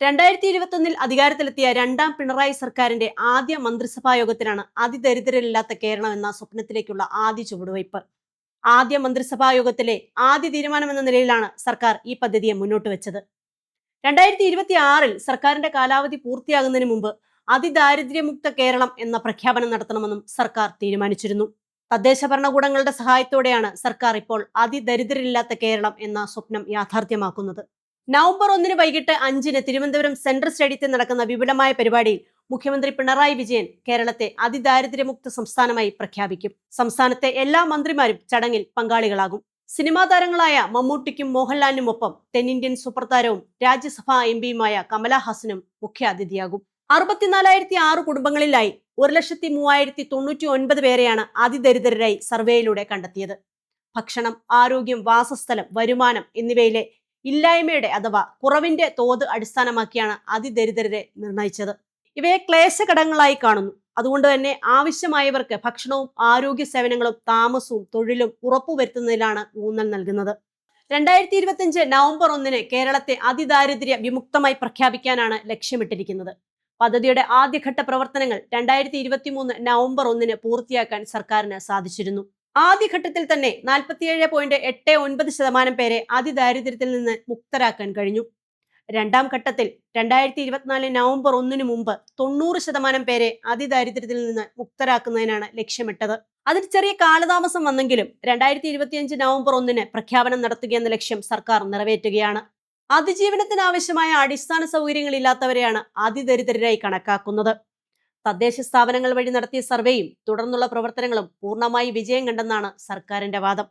രണ്ടായിരത്തി ഇരുപത്തൊന്നിൽ അധികാരത്തിലെത്തിയ രണ്ടാം പിണറായി സർക്കാരിന്റെ ആദ്യ മന്ത്രിസഭാ യോഗത്തിനാണ് അതിദരിദ്രരില്ലാത്ത കേരളം എന്ന സ്വപ്നത്തിലേക്കുള്ള ആദ്യ ചുവടുവയ്പ്. ആദ്യ മന്ത്രിസഭാ യോഗത്തിലെ ആദ്യ തീരുമാനമെന്ന നിലയിലാണ് സർക്കാർ ഈ പദ്ധതിയെ മുന്നോട്ട് വെച്ചത്. രണ്ടായിരത്തി ഇരുപത്തി ആറിൽ സർക്കാരിന്റെ കാലാവധി പൂർത്തിയാകുന്നതിന് മുമ്പ് അതിദാരിദ്ര്യമുക്ത കേരളം എന്ന പ്രഖ്യാപനം നടത്തണമെന്നും സർക്കാർ തീരുമാനിച്ചിരുന്നു. തദ്ദേശ ഭരണകൂടങ്ങളുടെ സഹായത്തോടെയാണ് സർക്കാർ ഇപ്പോൾ അതിദരിദ്രരില്ലാത്ത കേരളം എന്ന സ്വപ്നം യാഥാർത്ഥ്യമാക്കുന്നത്. നവംബർ ഒന്നിന് വൈകിട്ട് അഞ്ചിന് തിരുവനന്തപുരം സെൻട്രൽ സ്റ്റേഡിയത്തിൽ നടക്കുന്ന വിപുലമായ പരിപാടിയിൽ മുഖ്യമന്ത്രി പിണറായി വിജയൻ കേരളത്തെ അതിദാരിദ്ര്യമുക്ത സംസ്ഥാനമായി പ്രഖ്യാപിക്കും. സംസ്ഥാനത്തെ എല്ലാ മന്ത്രിമാരും ചടങ്ങിൽ പങ്കാളികളാകും. സിനിമാ താരങ്ങളായ മമ്മൂട്ടിക്കും മോഹൻലാലിനുമൊപ്പം തെന്നിന്ത്യൻ സൂപ്പർ താരവും രാജ്യസഭാ എം പിയുമായ കമലഹാസനും മുഖ്യാതിഥിയാകും. അറുപത്തിനാലായിരത്തി ആറ് കുടുംബങ്ങളിലായി ഒരു ലക്ഷത്തി മൂവായിരത്തി തൊണ്ണൂറ്റി ഒൻപത് പേരെയാണ് അതിദരിദ്രരായി സർവേയിലൂടെ കണ്ടെത്തിയത്. ഭക്ഷണം ആരോഗ്യം വാസസ്ഥലം വരുമാനം എന്നിവയിലെ ഇല്ലായ്മയുടെ അഥവാ കുറവിന്റെ തോത് അടിസ്ഥാനമാക്കിയാണ് അതിദരിദ്രരെ നിർണയിച്ചത്. ഇവയെ ക്ലേശഘടകങ്ങളായി കാണുന്നു. അതുകൊണ്ട് തന്നെ ആവശ്യമായവർക്ക് ഭക്ഷണവും ആരോഗ്യ സേവനങ്ങളും താമസവും തൊഴിലും ഉറപ്പുവരുത്തുന്നതിലാണ് ഊന്നൽ നൽകുന്നത്. രണ്ടായിരത്തി ഇരുപത്തിയഞ്ച് നവംബർ ഒന്നിന് കേരളത്തെ അതിദാരിദ്ര്യ വിമുക്തമായി പ്രഖ്യാപിക്കാനാണ് ലക്ഷ്യമിട്ടിരിക്കുന്നത്. പദ്ധതിയുടെ ആദ്യഘട്ട പ്രവർത്തനങ്ങൾ രണ്ടായിരത്തി ഇരുപത്തി മൂന്ന് നവംബർ ഒന്നിന് പൂർത്തിയാക്കാൻ സർക്കാരിന് സാധിച്ചിരുന്നു. ആദ്യഘട്ടത്തിൽ തന്നെ നാൽപ്പത്തിയേഴ് പോയിന്റ് എട്ട് ഒൻപത് ശതമാനം പേരെ അതിദാരിദ്ര്യത്തിൽ നിന്ന് മുക്തരാക്കാൻ കഴിഞ്ഞു. രണ്ടാം ഘട്ടത്തിൽ രണ്ടായിരത്തി ഇരുപത്തിനാല് നവംബർ ഒന്നിനു മുമ്പ് തൊണ്ണൂറ് ശതമാനം പേരെ അതിദാരിദ്ര്യത്തിൽ നിന്ന് മുക്തരാക്കുന്നതിനാണ് ലക്ഷ്യമിട്ടത്. അതിൽ ചെറിയ കാലതാമസം വന്നെങ്കിലും രണ്ടായിരത്തി ഇരുപത്തിയഞ്ച് നവംബർ ഒന്നിന് പ്രഖ്യാപനം നടത്തുകയെന്ന ലക്ഷ്യം സർക്കാർ നിറവേറ്റുകയാണ്. അതിജീവനത്തിന് ആവശ്യമായ അടിസ്ഥാന സൗകര്യങ്ങളില്ലാത്തവരെയാണ് അതിദരിദ്രരായി കണക്കാക്കുന്നത്. തദ്ദേശ സ്ഥാപനങ്ങൾ വഴി നടത്തിയ സർവേയും തുടർന്നുള്ള പ്രവർത്തനങ്ങളും പൂർണമായി വിജയം കണ്ടെന്നാണ് സർക്കാരിന്റെ വാദം.